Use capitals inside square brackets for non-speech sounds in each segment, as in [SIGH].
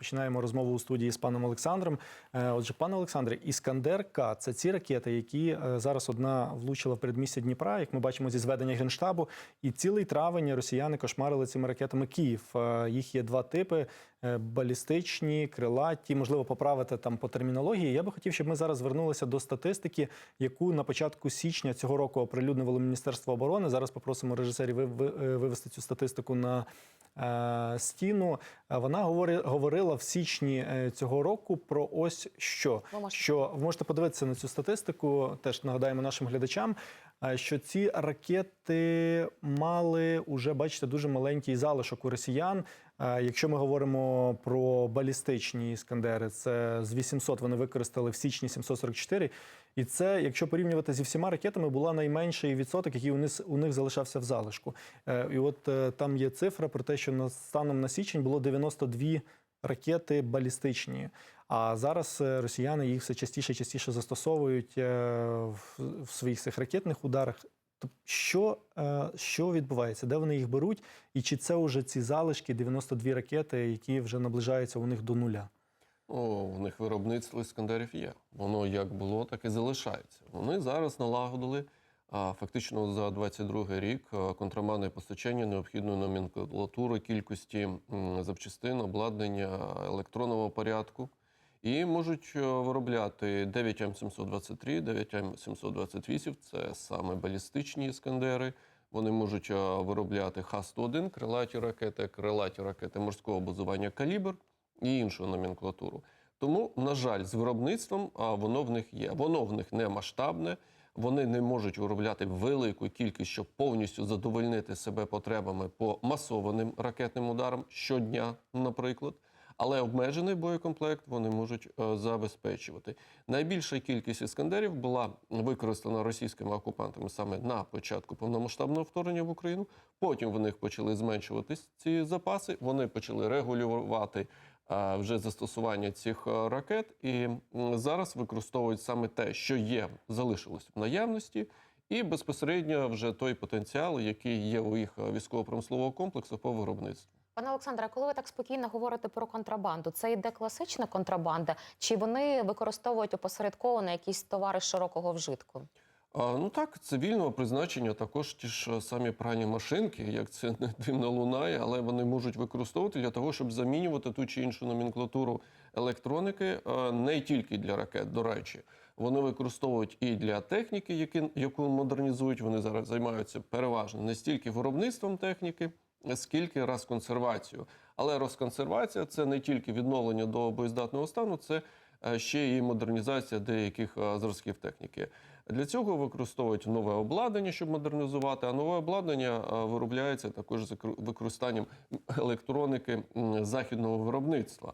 Починаємо розмову у студії з паном Олександром. Е, Отже, пане Олександре, Іскандер К це ці ракети, які е, зараз одна влучила в передмістя Дніпра, як ми бачимо зі зведення генштабу. І цілий травень росіяни кошмарили цими ракетами Київ. Е, Їх є два типи: балістичні, крилаті. Можливо, поправити там по термінології. Я би хотів, щоб ми зараз звернулися до статистики, яку на початку січня цього року оприлюднило Міністерство оборони. Зараз попросимо режисерів ви- ви- вивести цю статистику на стіну. Е, Вона говорила в січні е, цього року про ось що. Ви Що ви можете подивитися на цю статистику, теж нагадаємо нашим глядачам, е, що ці ракети мали уже, бачите, дуже маленький залишок у росіян. Якщо ми говоримо про балістичні іскандери, це з 800 вони використали в січні 744. І це, якщо порівнювати зі всіма ракетами, була найменший відсоток, який у них, у них залишався в залишку. Е, І от е, там є цифра про те, що на станом на січень було 92 ракети балістичні. А зараз е, росіяни їх все частіше і частіше застосовують е, в, своїх цих ракетних ударах. Тобто, що, е, що відбувається, де вони їх беруть, і чи це вже ці залишки 92 ракети, які вже наближаються у них до нуля? О, в них виробництво іскандерів є. Воно як було, так і залишається. Вони зараз налагодили фактично за 22 рік а, контрабандне постачання необхідної номенклатури кількості запчастин, обладнання електронного порядку. І можуть е, виробляти 9М723, 9М728 це саме балістичні іскандери. Вони можуть е, виробляти Х-101, крилаті ракети, крилаті ракети морського базування калібр і іншу номенклатуру. Тому, на жаль, з виробництвом а, воно в них є. Воно в них не масштабне, вони не можуть виробляти велику кількість, щоб повністю задовольнити себе потребами по масованим ракетним ударам щодня, наприклад. Але обмежений боєкомплект вони можуть е, забезпечувати. Найбільша кількість іскандерів була використана російськими окупантами саме на початку повномасштабного вторгнення в Україну. Потім в них почали зменшуватись ці запаси. Вони почали регулювати е, вже застосування цих е, ракет, і зараз використовують саме те, що є, залишилось в наявності. І безпосередньо вже той потенціал, який є у їх військово-промислового комплексу по виробництву. Пане Олександре, коли ви так спокійно говорите про контрабанду, це йде класична контрабанда, чи вони використовують опосередковано якісь товари широкого вжитку? А, ну так, цивільного призначення також ті ж самі пральні машинки, як це не дивно лунає, але вони можуть використовувати для того, щоб замінювати ту чи іншу номенклатуру електроніки, а, не тільки для ракет, до речі. Вони використовують і для техніки, які, яку модернізують. Вони зараз займаються переважно не стільки виробництвом техніки, скільки розконсервацією. Але розконсервація це не тільки відновлення до боєздатного стану, це е, ще і модернізація деяких е, зразків техніки. Для цього використовують нове обладнання, щоб модернізувати. А нове обладнання е, виробляється також з викор- використанням електроніки західного виробництва,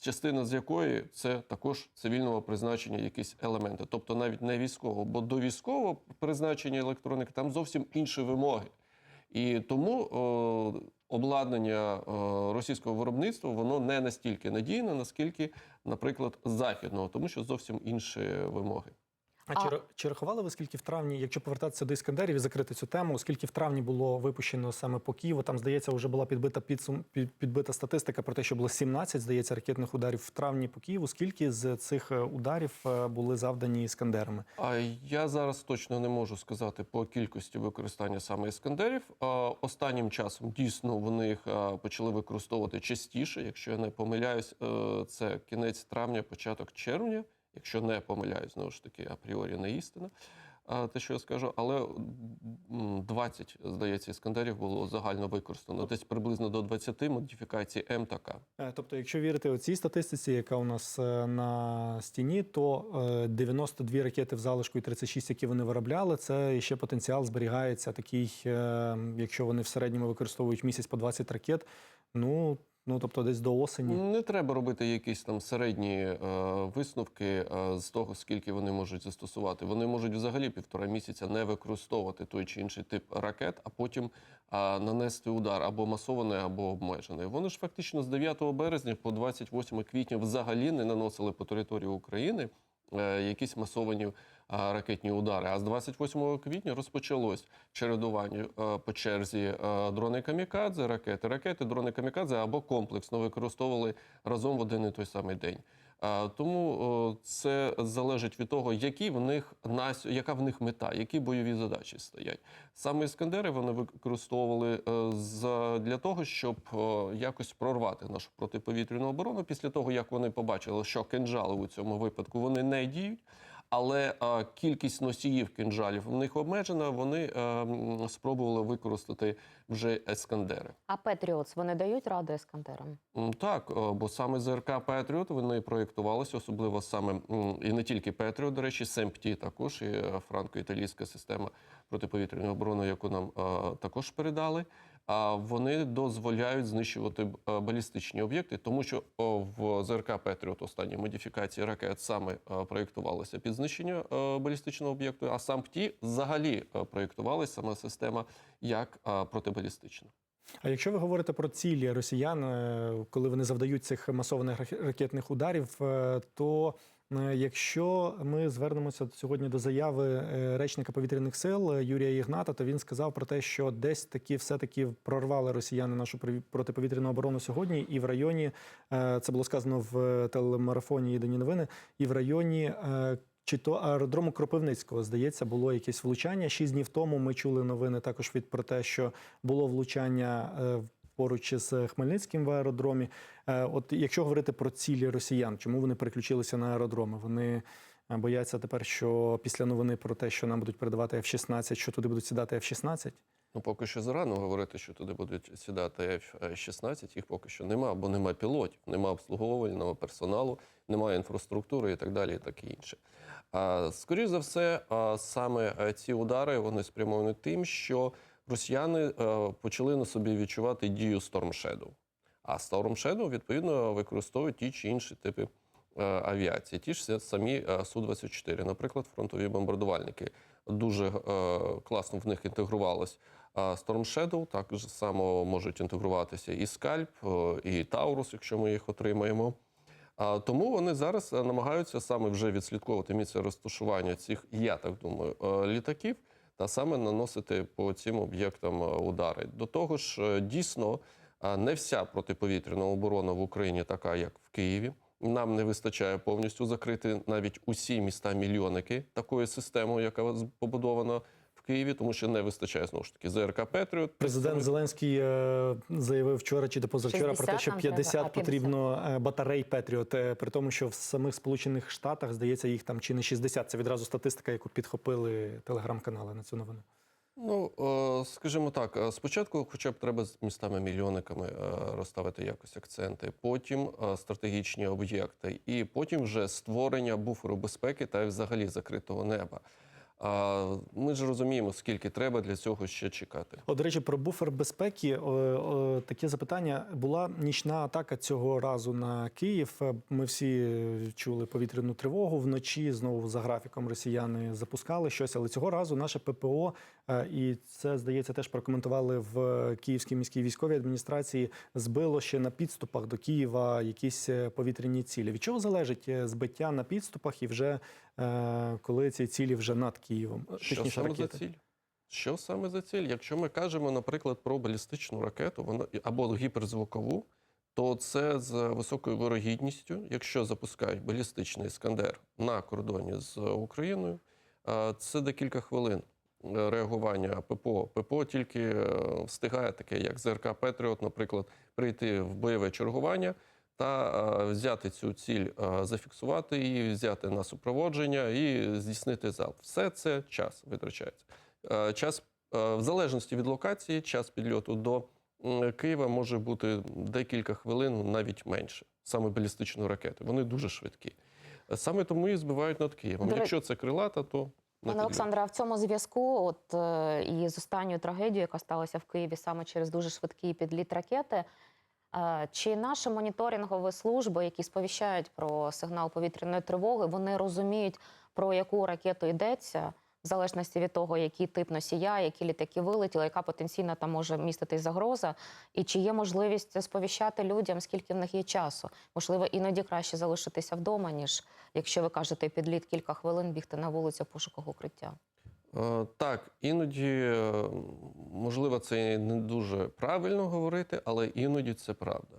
частина з якої це також цивільного призначення, якісь елементи, тобто навіть не військового, бо до військового призначення електроніки там зовсім інші вимоги. І тому о, обладнання о, російського виробництва воно не настільки надійне, наскільки, наприклад, західного, тому що зовсім інші вимоги. А, чи, чи рахували ви скільки в травні, якщо повертатися до іскандерів і закрити цю тему, скільки в травні було випущено саме по Києву? Там здається, вже була підбита підсум під, підбита статистика про те, що було 17, здається, ракетних ударів в травні по Києву. Скільки з цих е, ударів е, були завдані іскандерами? А я зараз точно не можу сказати по кількості використання саме іскандерів. Останнім часом дійсно вони їх почали використовувати частіше. Якщо я не помиляюсь, е, це кінець травня, початок червня. Якщо не помиляюсь, знову ж таки, апріорі не істина. Те, що я скажу, але 20, здається, іскандерів було загально використано. Десь приблизно до 20 модифікацій М та К. Е, Тобто, якщо вірити оцій статистиці, яка у нас е, на стіні, то е, 92 ракети в залишку і 36, які вони виробляли, це ще потенціал зберігається такий, е, якщо вони в середньому використовують місяць по 20 ракет. Ну, ну тобто десь до осені. Не треба робити якісь там середні е, висновки е, з того, скільки вони можуть застосувати. Вони можуть взагалі півтора місяця не використовувати той чи інший тип ракет, а потім е, нанести удар або масований, або обмежений. Вони ж фактично з 9 березня по 28 квітня взагалі не наносили по території України якісь масовані ракетні удари. А з 28 квітня розпочалось чередування е, по черзі е, дрони камікадзе, ракети, ракети, дрони камікадзе або комплексно використовували разом в один і той самий день. А, Тому це залежить від того, які в них яка в них мета, які бойові задачі стоять. Саме іскандери вони використовували е, для того, щоб якось прорвати нашу протиповітряну оборону після того, як вони побачили, що кинджали у цьому випадку вони не діють. Але кількість носіїв кинджалів в них обмежена. Вони е, спробували використати вже ескандери. А Петріотс вони дають раду ескантерам? М, Так, е, бо саме ЗРК Петріот вони проєктувалися, особливо саме і не тільки Петріот, до речі, СЕМПТІ також і е, франко-італійська система протиповітряної оборони, яку нам також передали. Вони дозволяють знищувати е, балістичні об'єкти, тому що в ЗРК Петріот останні модифікації ракет саме е, проєктувалися під знищення е, балістичного об'єкту, а сам ПТІ взагалі проєктувалася сама система як протибалістична. А якщо ви говорите про цілі росіян, коли вони завдають цих масованих ракетних ударів, то якщо ми звернемося сьогодні до заяви е, речника повітряних сил е, Юрія Ігната, то він сказав про те, що десь таки все-таки прорвали росіяни нашу протиповітряну оборону сьогодні, і в районі е, це було сказано в телемарафоні Єдині новини, і в районі. е, Чи то аеродрому Кропивницького, здається, було якесь влучання. Шість днів тому ми чули новини також від про те, що було влучання е, поруч із Хмельницьким в аеродромі. Е, От якщо говорити про цілі росіян, чому вони переключилися на аеродроми? Вони е, бояться тепер, що після новини про те, що нам будуть передавати F-16, що туди будуть сідати F-16? Ну, поки що зарано говорити, що туди будуть сідати F-16, їх поки що нема, бо нема пілотів, нема обслуговування, нема персоналу, немає інфраструктури і так далі, і таке інше. А, скоріш за все, саме е, ці удари вони спрямовані тим, що росіяни е, почали на собі відчувати дію Storm Shadow. А Storm Shadow, відповідно, використовують ті чи інші типи е, авіації, ті ж самі е, Су-24, наприклад, фронтові бомбардувальники. Дуже класно в них інтегрувалось Storm Shadow, так само можуть інтегруватися і Скальп, і Таурус, якщо ми їх отримаємо. А тому вони зараз намагаються саме вже відслідковувати місце розташування цих, я так думаю, літаків, та саме наносити по цим об'єктам е, удари. До того ж, е, дійсно, е, не вся протиповітряна оборона в Україні така, як в Києві. Нам не вистачає повністю закрити навіть усі міста-мільйонники такою системою, яка побудована Києві, тому що не вистачає знову ж таки ЗРК Петріот. Президент Зеленський е, заявив вчора чи до позавчора про те, що нам 50 потрібно е, батарей Петріот. е, При тому, що в самих Сполучених Штатах здається їх там чи не 60. Це відразу статистика, яку підхопили телеграм-канали на цю новину. Ну, е, скажімо так, спочатку, хоча б треба з містами-мільйонниками розставити якось акценти, потім стратегічні об'єкти, і потім вже створення буферу безпеки та взагалі закритого неба. А Ми ж розуміємо, скільки треба для цього ще чекати. От, до речі, про буфер безпеки о, о, таке запитання. Була нічна атака цього разу на Київ. Е, Ми всі е, чули повітряну тривогу вночі. Знову за графіком росіяни запускали щось, але цього разу наше ППО, е, і це здається, теж прокоментували в Київській міській військовій адміністрації. Збило ще на підступах до Києва якісь е, повітряні цілі. Від чого залежить е, збиття на підступах і вже е, коли ці цілі вже над Києвом? Що Точніше, саме за ціль? Що саме за ціль? Якщо ми кажемо, наприклад, про балістичну ракету вона, або гіперзвукову, то це з високою вирогідністю, якщо запускають балістичний іскандер на кордоні з Україною, е, це декілька хвилин е, реагування ППО. ППО тільки е, встигає таке, як ЗРК Петріот, наприклад, прийти в бойове чергування. Та е, взяти цю ціль, е, зафіксувати її, взяти на супроводження і здійснити залп. Все це час витрачається. Е, Час в залежності від локації, час підльоту до Києва може бути декілька хвилин, навіть менше. Саме балістичної ракети. Вони дуже швидкі. Саме тому і збивають над Києвом. До Якщо це крилата, то Пане. Олександре, а в цьому зв'язку, от і з останньою трагедією, яка сталася в Києві саме через дуже швидкий підліт ракети. Чи наші моніторингові служби, які сповіщають про сигнал повітряної тривоги, вони розуміють, про яку ракету йдеться? в залежності від того, який тип носія, які літаки вилетіли, яка потенційно там може містити загроза, і чи є можливість сповіщати людям, скільки в них є часу. Можливо, іноді краще залишитися вдома, ніж якщо ви кажете підліт кілька хвилин бігти на вулицю пошуках укриття. Е, Так, іноді, е, можливо, це не дуже правильно говорити, але іноді це правда.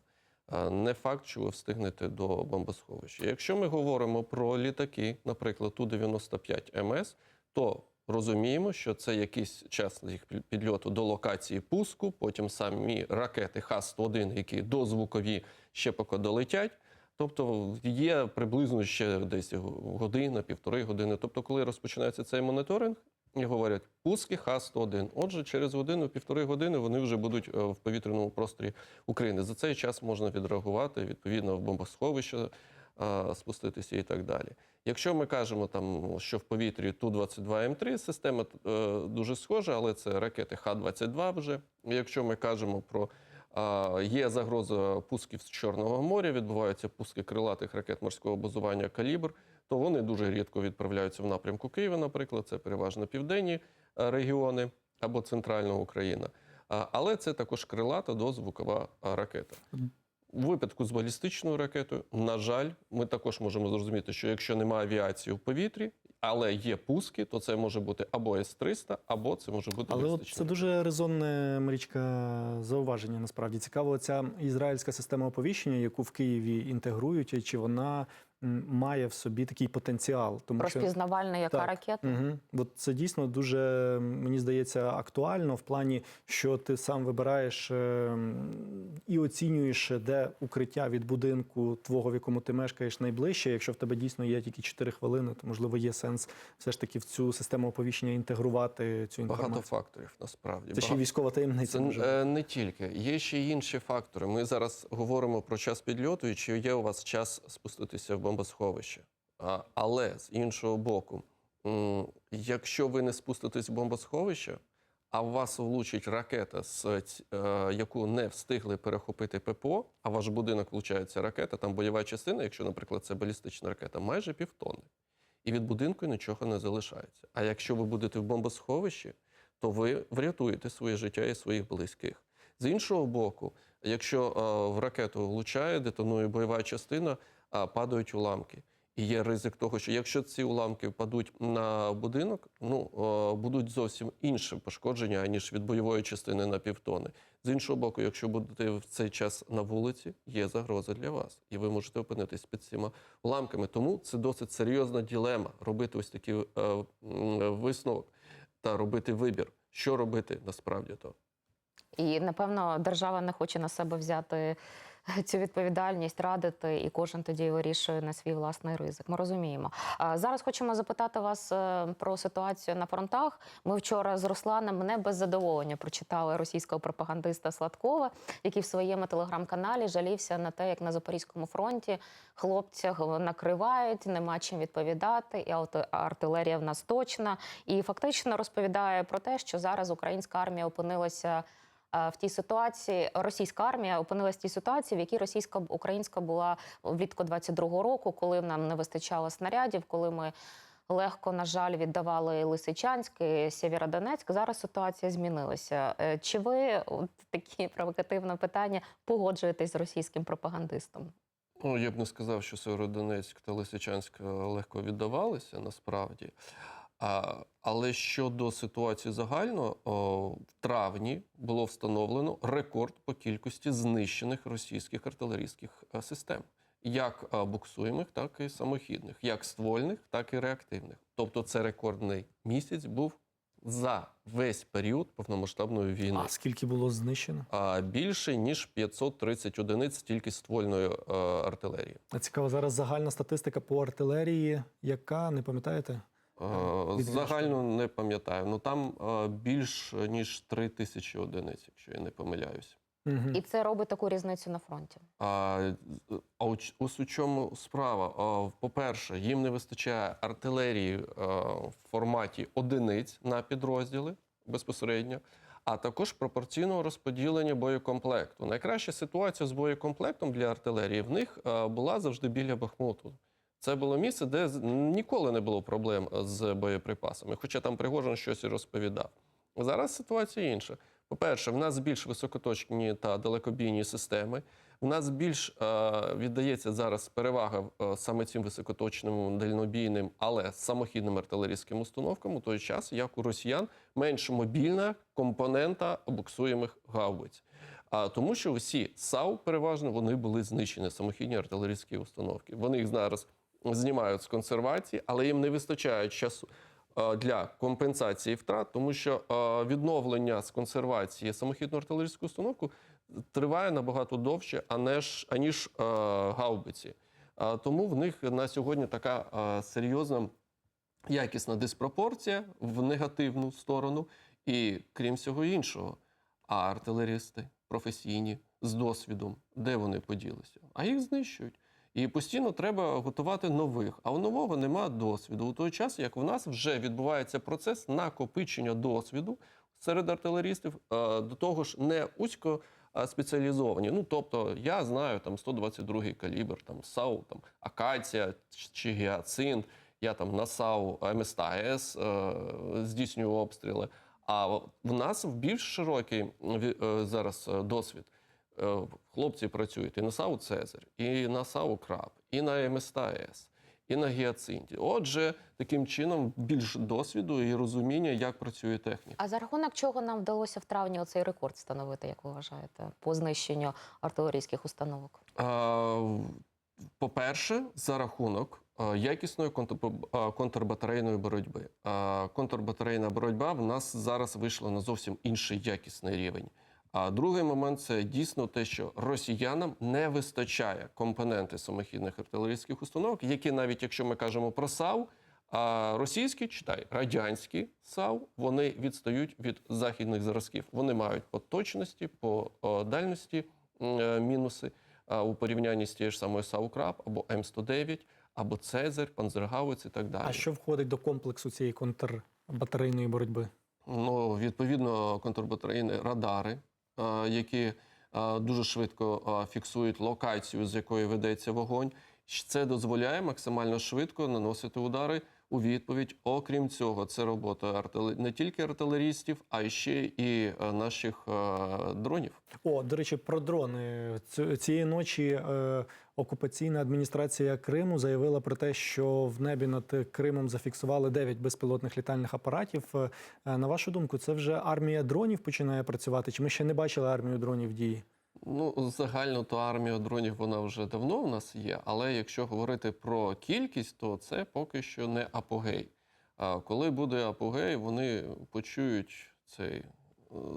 Е, Не факт, що ви встигнете до бомбосховища. Якщо ми говоримо про літаки, наприклад, Ту-95 МС, то розуміємо, що це якийсь час їх підльоту до локації пуску, потім самі ракети Х-101, які дозвукові ще поки долетять. Тобто є приблизно ще десь година, півтори години. Тобто, коли розпочинається цей моніторинг, і говорять пуски Х-101. Отже, через годину, півтори години вони вже будуть е, в повітряному просторі України. За цей час можна відреагувати відповідно в бомбосховище, е, спуститися і так далі. Якщо ми кажемо там, що в повітрі Ту-22М3 система е, дуже схожа, але це ракети Х-22 вже. Якщо ми кажемо про а, Є загроза пусків з Чорного моря, відбуваються пуски крилатих ракет морського базування калібр, то вони дуже рідко відправляються в напрямку Києва, наприклад, це переважно південні е, регіони або центральна Україна. Але це також крилата дозвукова ракета. У випадку з балістичною ракетою, на жаль, ми також можемо зрозуміти, що якщо немає авіації в повітрі, але є пуски, то це може бути або С-300, або це може бути Але от це дуже резонне Марічка зауваження. Насправді цікаво, ця ізраїльська система оповіщення, яку в Києві інтегрують, чи вона має в собі такий потенціал, тому що Розпізнавальна яка Так. ракета? Угу. Бо це дійсно дуже мені здається актуально в плані, що ти сам вибираєш е, і оцінюєш, де укриття від будинку твого, в якому ти мешкаєш, найближче. Якщо в тебе дійсно є тільки 4 хвилини, то можливо є сенс все ж таки в цю систему оповіщення інтегрувати цю інформацію. багато факторів насправді. Це ще й військова таємниця. Це може е, не тільки. Є ще й інші фактори. Ми зараз говоримо про час підльоту і чи є у вас час спуститися в бомбосховище. Але з іншого боку, якщо ви не спуститесь в бомбосховище, а в вас влучить ракета, ць- е, яку не встигли перехопити ППО, а ваш будинок влучається ракета, там бойова частина, якщо, наприклад, це балістична ракета, майже півтонни. І від будинку нічого не залишається. А якщо ви будете в бомбосховищі, то ви врятуєте своє життя і своїх близьких. З іншого боку, якщо е, в ракету влучає, детонує бойова частина, падають уламки. І є ризик того, що якщо ці уламки впадуть на будинок, ну будуть зовсім інші пошкодження, аніж від бойової частини на півтони. З іншого боку, якщо будете в цей час на вулиці, є загроза для вас, і ви можете опинитись під цими уламками. Тому це досить серйозна ділема робити ось такий е, висновок та робити вибір, що робити насправді то. І напевно держава не хоче на себе взяти [LAUGHS] цю відповідальність, радити, і кожен тоді вирішує на свій власний ризик. Ми розуміємо. Зараз хочемо запитати вас е, про ситуацію на фронтах. Ми вчора з Русланом не без задоволення прочитали російського пропагандиста Сладкова, який в своєму телеграм-каналі жалівся на те, як на Запорізькому фронті хлопцях накривають, нема чим відповідати, і артилерія в нас точна. І фактично розповідає про те, що зараз українська армія опинилася в тій ситуації, російська армія опинилася в тій ситуації, в якій російська українська була влітку 22-го року, коли нам не вистачало снарядів, коли ми. Легко, на жаль, віддавали Лисичанськ, і Сєвєродонецьк. Зараз ситуація змінилася. Е, Чи ви от такі провокативне питання погоджуєтесь з російським пропагандистом? Ну, я б не сказав, що Северодонецьк та Лисичанськ е, легко віддавалися насправді. А, але щодо ситуації загально, о, в травні було встановлено рекорд по кількості знищених російських артилерійських е, систем, як е, буксуємих, так і самохідних, як ствольних, так і реактивних. Тобто, це рекордний місяць був за весь період повномасштабної війни. А скільки було знищено? А більше ніж 530 одиниць тільки ствольної е, артилерії. А цікаво, зараз загальна статистика по артилерії, яка не пам'ятаєте? Е, Загально не пам'ятаю. Ну там е, більш ніж 3 тисячі одиниць, якщо я не помиляюсь. Угу. І це робить таку різницю на фронті. А, а у ось у чому справа? А, По-перше, їм не вистачає артилерії е, в форматі одиниць на підрозділи безпосередньо, а також пропорційного розподілення боєкомплекту. Найкраща ситуація з боєкомплектом для артилерії в них е, була завжди біля Бахмуту. Це було місце, де ніколи не було проблем з боєприпасами, хоча там Пригожин щось і розповідав. Зараз ситуація інша. По-перше, в нас більш високоточні та далекобійні системи. В нас більш е, віддається зараз перевага е, саме цим високоточним дальнобійним, але самохідним артилерійським установкам у той час, як у росіян, менш мобільна компонента буксуємих гаубиць. А тому, що всі САУ переважно вони були знищені самохідні артилерійські установки. Вони їх зараз знімають з консервації, але їм не вистачає часу е, для компенсації втрат, тому що е, відновлення з консервації самохідну артилерійську установку триває набагато довше, аніж, е, гаубиці. Тому в них на сьогодні така серйозна якісна диспропорція в негативну сторону. І крім всього іншого, а артилерісти професійні з досвідом, де вони поділися? А їх знищують. І постійно треба готувати нових. А у нового нема досвіду. У той час, як в нас вже відбувається процес накопичення досвіду серед артилерістів, е, до того ж не узько спеціалізовані. Ну тобто, я знаю там 122-й калібр, там САУ, там Акація чи Гіацинт. Я там на САУ МСТАЕС е, здійснюю обстріли. А в нас в більш широкий е, зараз досвід. Е, Хлопці працюють і на САУ Цезарь, і на САУ Краб, і на МСТАЕС, і на Гіацинті. Отже, таким чином більш досвіду і розуміння, як працює техніка. А за рахунок чого нам вдалося в травні оцей рекорд встановити, як ви вважаєте, по знищенню артилерійських установок? По-перше, за рахунок якісної контр- контрбатарейної боротьби. Контрбатарейна боротьба в нас зараз вийшла на зовсім інший якісний рівень. А другий момент це дійсно те, що росіянам не вистачає компоненти самохідних артилерійських установок, які навіть якщо ми кажемо про САУ, а російські, читай, радянські САУ, вони відстають від західних зразків. Вони мають по точності, по дальності е, мінуси у порівнянні з тією ж самою САУ Краб або М109, або Цезарь, Панзергаувець і так далі. А що входить до комплексу цієї контрбатарейної боротьби? Ну, відповідно, контрбатарейні радари, які дуже швидко фіксують локацію, з якої ведеться вогонь. Це дозволяє максимально швидко наносити удари у відповідь. Окрім цього, це робота не тільки артилерістів, а ще і наших дронів. О, до речі, про дрони цієї ночі е, окупаційна адміністрація Криму заявила про те, що в небі над Кримом зафіксували 9 безпілотних літальних апаратів. Е, на вашу думку, це вже армія дронів починає працювати? Чи ми ще не бачили армію дронів дії? Ну, загально то армія дронів вона вже давно в нас є, але якщо говорити про кількість, то це поки що не апогей. А коли буде апогей, вони почують цей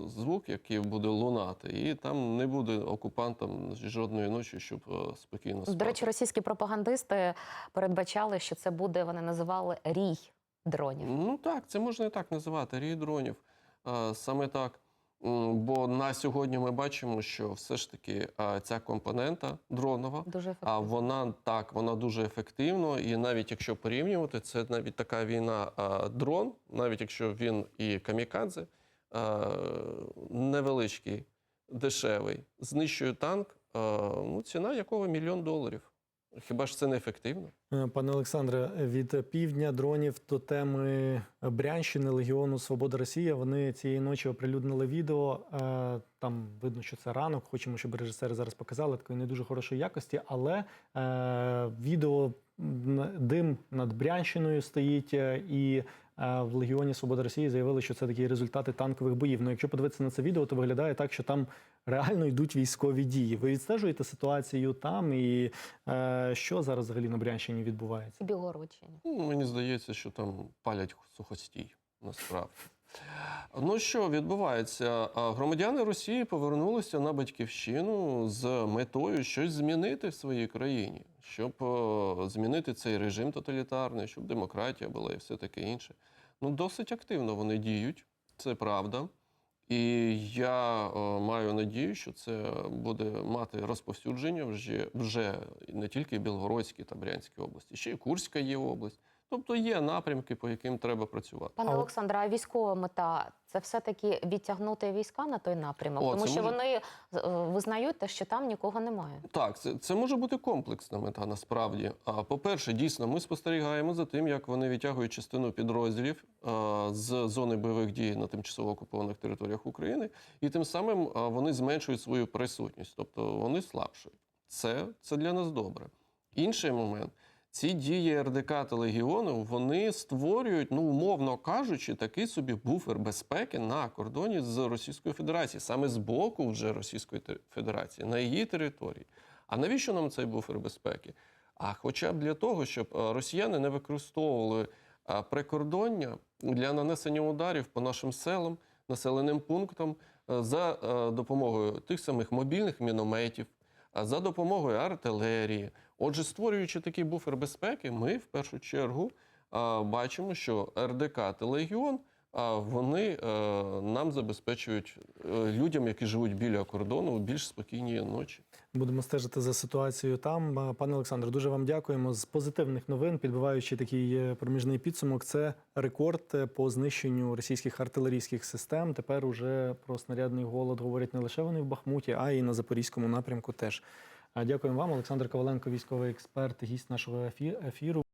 звук, який буде лунати, і там не буде окупантам жодної ночі, щоб е, спокійно спати. До речі, російські пропагандисти передбачали, що це буде, вони називали рій дронів. Ну так, це можна і так називати рій дронів. Саме так. Бо на сьогодні ми бачимо, що все ж таки ця компонента дронова, Дуже А вона так, вона дуже ефективно, і навіть якщо порівнювати, це навіть така війна дрон, навіть якщо він і камікадзе, невеличкий, дешевий, знищує танк, ну, ціна якого мільйон доларів. Хіба ж це не ефективно? Е, Пане Олександре, від півдня дронів до теми Брянщини Легіону Свобода Росія. Вони цієї ночі оприлюднили відео. Е, Там видно, що це ранок. Хочемо, щоб режисери зараз показали такої не дуже хорошої якості, але е, відео дим над Брянщиною стоїть е, і. В Легіоні Свобода Росії заявили, що це такі результати танкових боїв. Ну, якщо подивитися на це відео, то виглядає так, що там реально йдуть військові дії. Ви відстежуєте ситуацію там, і е, що зараз взагалі на Брянщині відбувається? Білгородщині. Ну, мені здається, що там палять сухостій, насправді. Ну що відбувається? Громадяни Росії повернулися на батьківщину з метою щось змінити в своїй країні, щоб е, змінити цей режим тоталітарний, щоб демократія була і все таке інше. Ну, досить активно вони діють, це правда. І я е, маю надію, що це буде мати розповсюдження вже, вже не тільки в Білгородській та Брянській області, ще й Курська є область. Тобто є напрямки, по яким треба працювати. Пане Олександре, а військова мета це все-таки відтягнути війська на той напрямок, О, тому що може- вони е, визнають те, що там нікого немає. Так, це, це може бути комплексна мета насправді. А по-перше, дійсно, ми спостерігаємо за тим, як вони відтягують частину підрозділів а, з зони бойових дій на тимчасово окупованих територіях України, і тим самим а, вони зменшують свою присутність, тобто вони слабшують. Це, це для нас добре. Інший момент. Ці дії РДК та легіону вони створюють, ну умовно кажучи, такий собі буфер безпеки на кордоні з Російською Федерацією, саме з боку вже Російської Федерації, на її території. А навіщо нам цей буфер безпеки? А хоча б для того, щоб е, росіяни не використовували е, прикордоння для нанесення ударів по нашим селам, населеним пунктам е, за допомогою тих самих мобільних мінометів, за допомогою артилерії. Отже, створюючи такий буфер безпеки, ми в першу чергу бачимо, що РДК та Легіон вони е, нам забезпечують е, людям, які живуть біля кордону, більш спокійні ночі. Будемо стежити за ситуацією там. А, Пане Олександре, дуже вам дякуємо. З позитивних новин, підбиваючи такий е, проміжний підсумок, це рекорд е, по знищенню російських артилерійських систем. Тепер уже про снарядний голод говорять не лише вони в Бахмуті, а й на запорізькому напрямку. Теж дякуємо вам, Олександр Коваленко, військовий експерт, гість нашого ефі- ефіру.